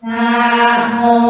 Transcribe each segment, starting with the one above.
Namo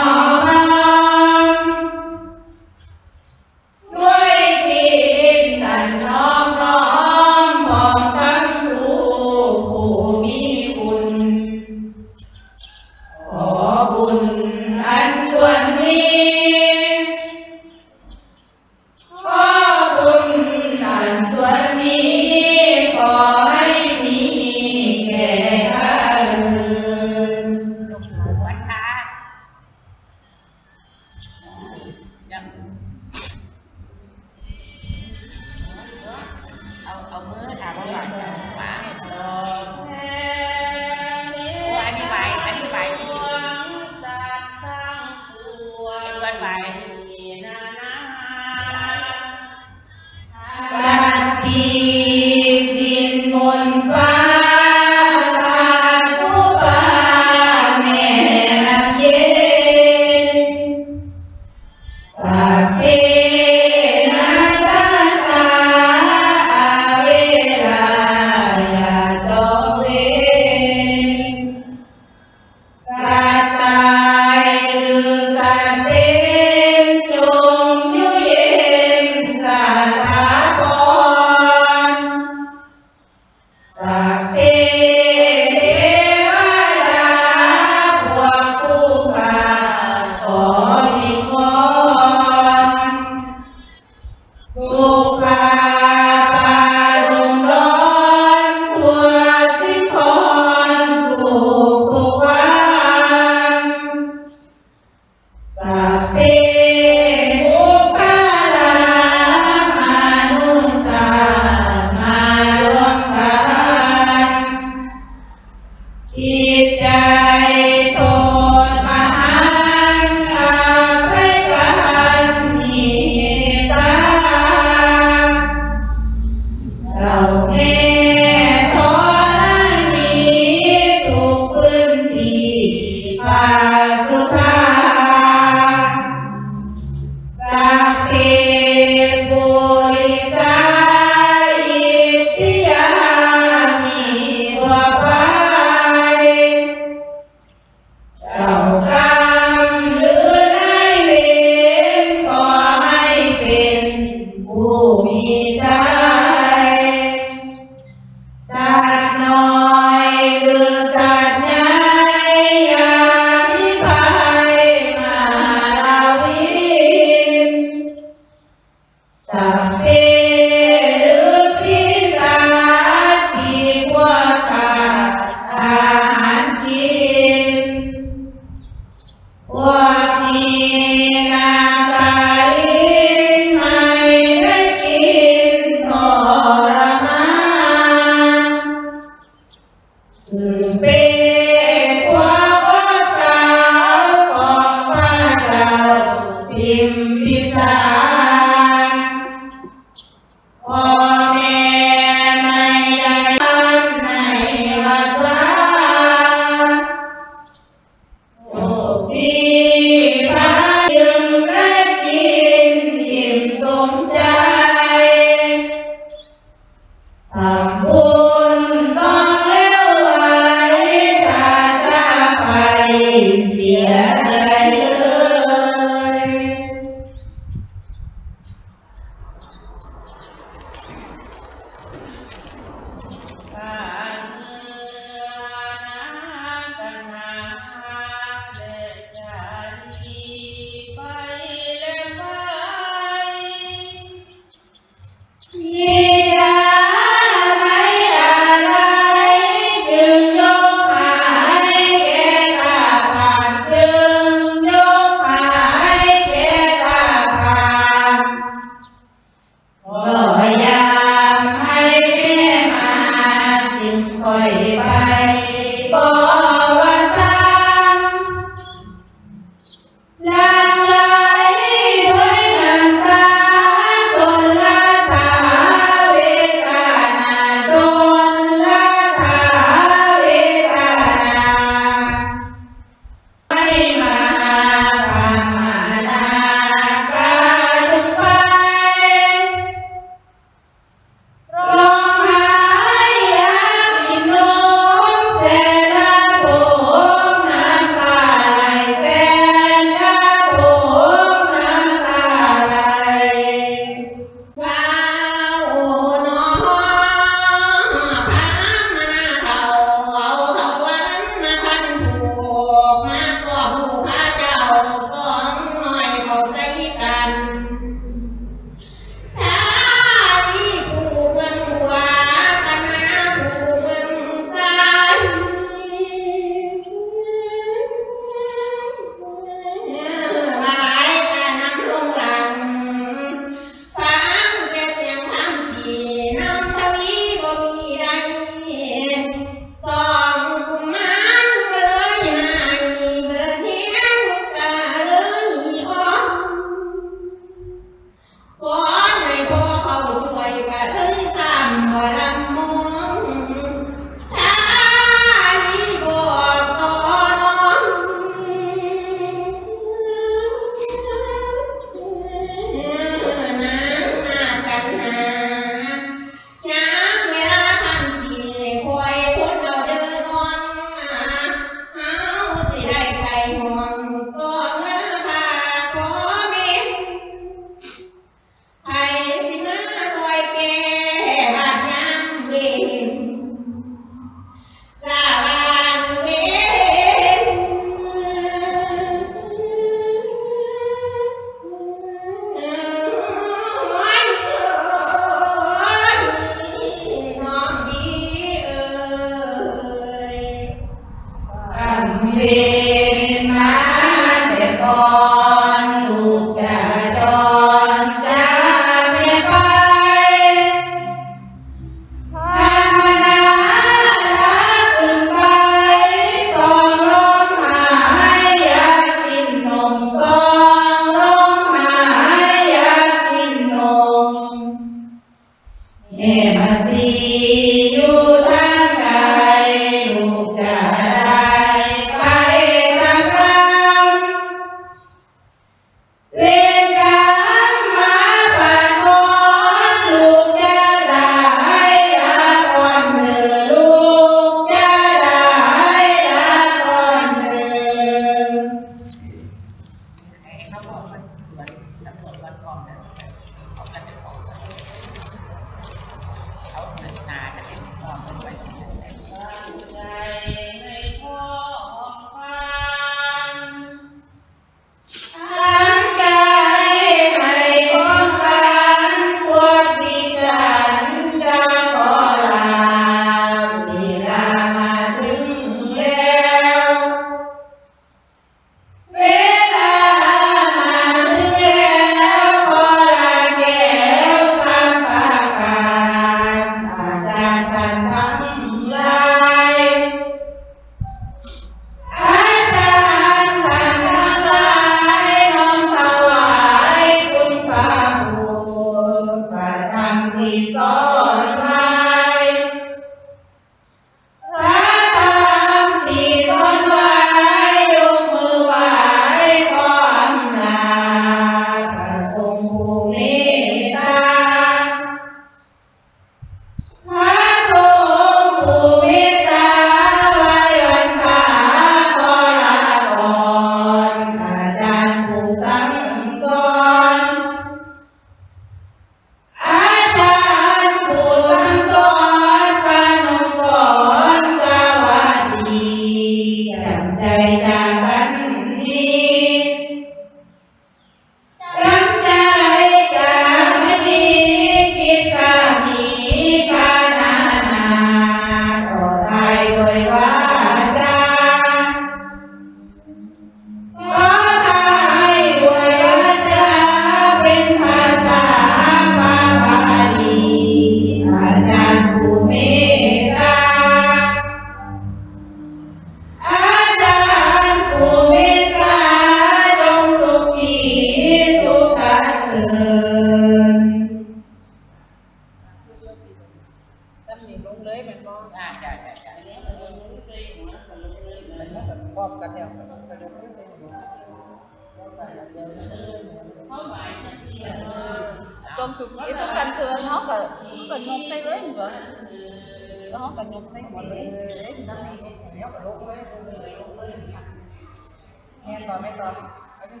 แม่ต่อไม่ตอเอาจัง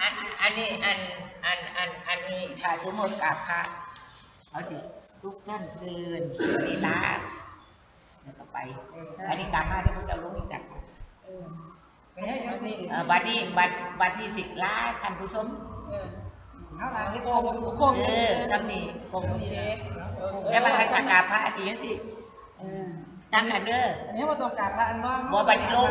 อันอันนี้อันอันอันอันนี้ถ้าสมมติกับพระเขาสิทุกท่านคืนนี่ลาแล้วก็ไป อันนี้กาพระที่พระจ้าลงอีกจักเออไปให้จังซี่เอ่อวันนี้วันวัดนที่สิลาท่านผู้ชมเอาล่ะเฮ็ดโค้โค้งโค้งเออจำนี่คงโอเคแล้วมาทางกาพระสิยังสิเออจำกันเด้ออันนี้บ่าต้องกราบพระอันบ่บ่บัดสิลง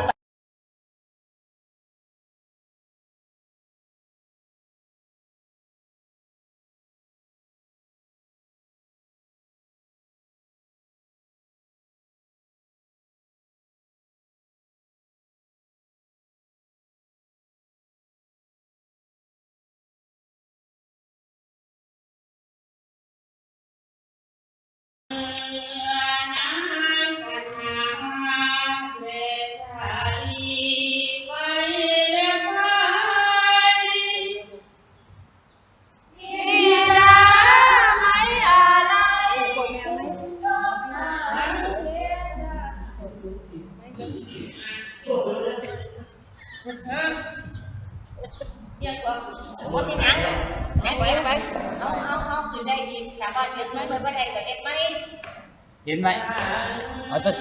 เอาตั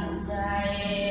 ตั้ง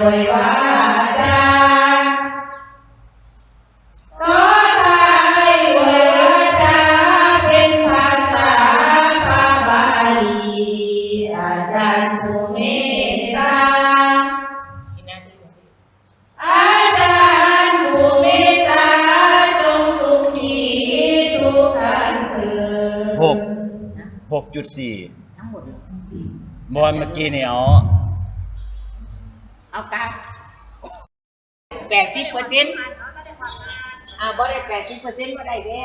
ด้วยวาจาต่อไทยด้วยวาจาเป็นภาษาพระบาลีอาจารย์ผู้เมตตาอาจารย์ผู้เมตตาจงสุขีทุกท่านเถิดหกหกจุดสี่ทั้งหมดบอลเมื่อกี้เนี่ยเอาเอากลับแป ดสิบเปอร์เซ็นต์อ่าบ่ได้แปดสิบเปอร์เซ็นต์บ่ได้เด้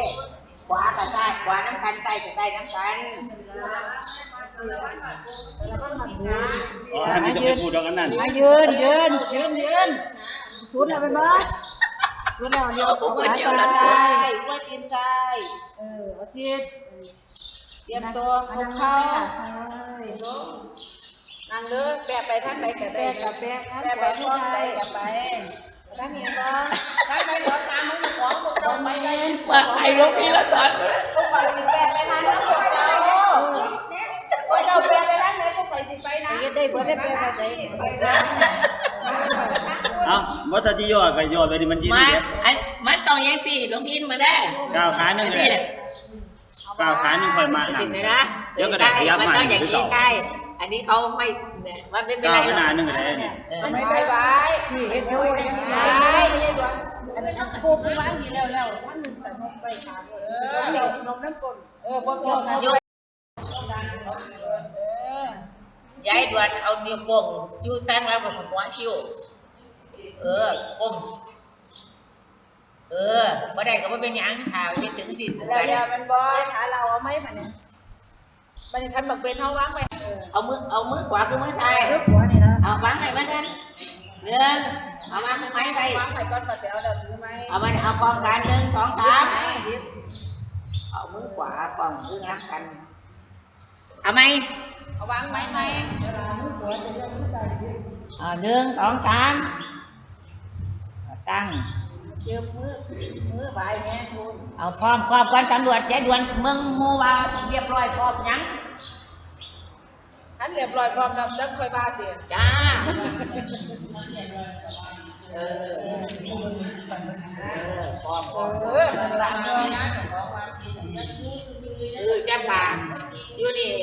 ขวากับซ้ายขวาน้ำกันซ้ายกับซ้ายน้ำกันอ๋อให้มันจะไปพูดเอากันนั่นมายืนยืนยืนยืนชุดเอาเป็นบ้าชุดเอาเดียวเอาผมเดียวแล้วใชนะ่กล้วยกินใช่เออเอาชีดเตรียมตัวของเขานั่งเลยแปะไปทางไหนก็ได้กับแปะแปะไปทางไหนก็ไป ทางนี้บ้างทางไหนก็ตามมึงของพวกเราไปเลยว่าไอ้ลูกนี่ละสันพวกเราสิแปะไปทางนั้นพวกเราพวกเราแปะไปทางไหนพวกเราสิไปนะได้บ่ได้แปะไปไหนเอาวัฒนที่ย่อก็ย่อไปดิมันยี่มาสิบเอ็ดอันมันต้องยังสี่ลงยินมาได้ก้าวขาหนึ่งเลยก้าวขาหนึ่งค่อยมาหนัเห็งนไหมนะเดี๋ยวก็ได้ขยับมันมาต้องอีอกย่างคื อนี้เก่าใช่อันนี้เขาไม่มันไม่เป็นก้าไรวหรหอน้ากหนึ่งก็ได้เนี่ยเออไม่ใช่ไว้ที่เฮ็ดอยู่ยังใช่อันนั้นปูปูบ้านนี่แล้วแล้วมันแต่นกไปถามเออนกนกน้ำกลเออบ่ต้องนะยายด่วนเอานิ้วโป้งยูแซงแล้วกับหัวคิ้วเออก้มเออบ่ได้ก็บ่เป็นหยังถามไปถึงสี่ถึงแล้วกันเดี๋ยวมันบ่หาเราเอาไหมบัดนี้ บัดนี้คันบักเป็นเฮาวางไว้เออเอามือเอามือขวาคือมือซ้ายยกหัวนี่นะเอาวางไว้เหมือนกันหนึ่งเอาวางไม้ไปวางไว้ก่อนบัดเดี๋ยวเอาถือไหมเอามาเอากองกันหนึ่งสองสามหยิบเอามือขวากองมือรับกันเอาไหมเอาวางไว้ไหมเอาหนึ่งสองสามเอาตั้ง เจิบมือมือไว้แม่คุณเอาพร้อมพร้อมกันตำรวจยายด่วนเมืองมูวาเรียบร้อยพร้อมยังคันเรียบร้อยพร้อมแล้วจังค่อยว่าสิจ้าเออเออพร้อมพร้อมเออนั่นล่ะเออจ้าป่าอยู่นี่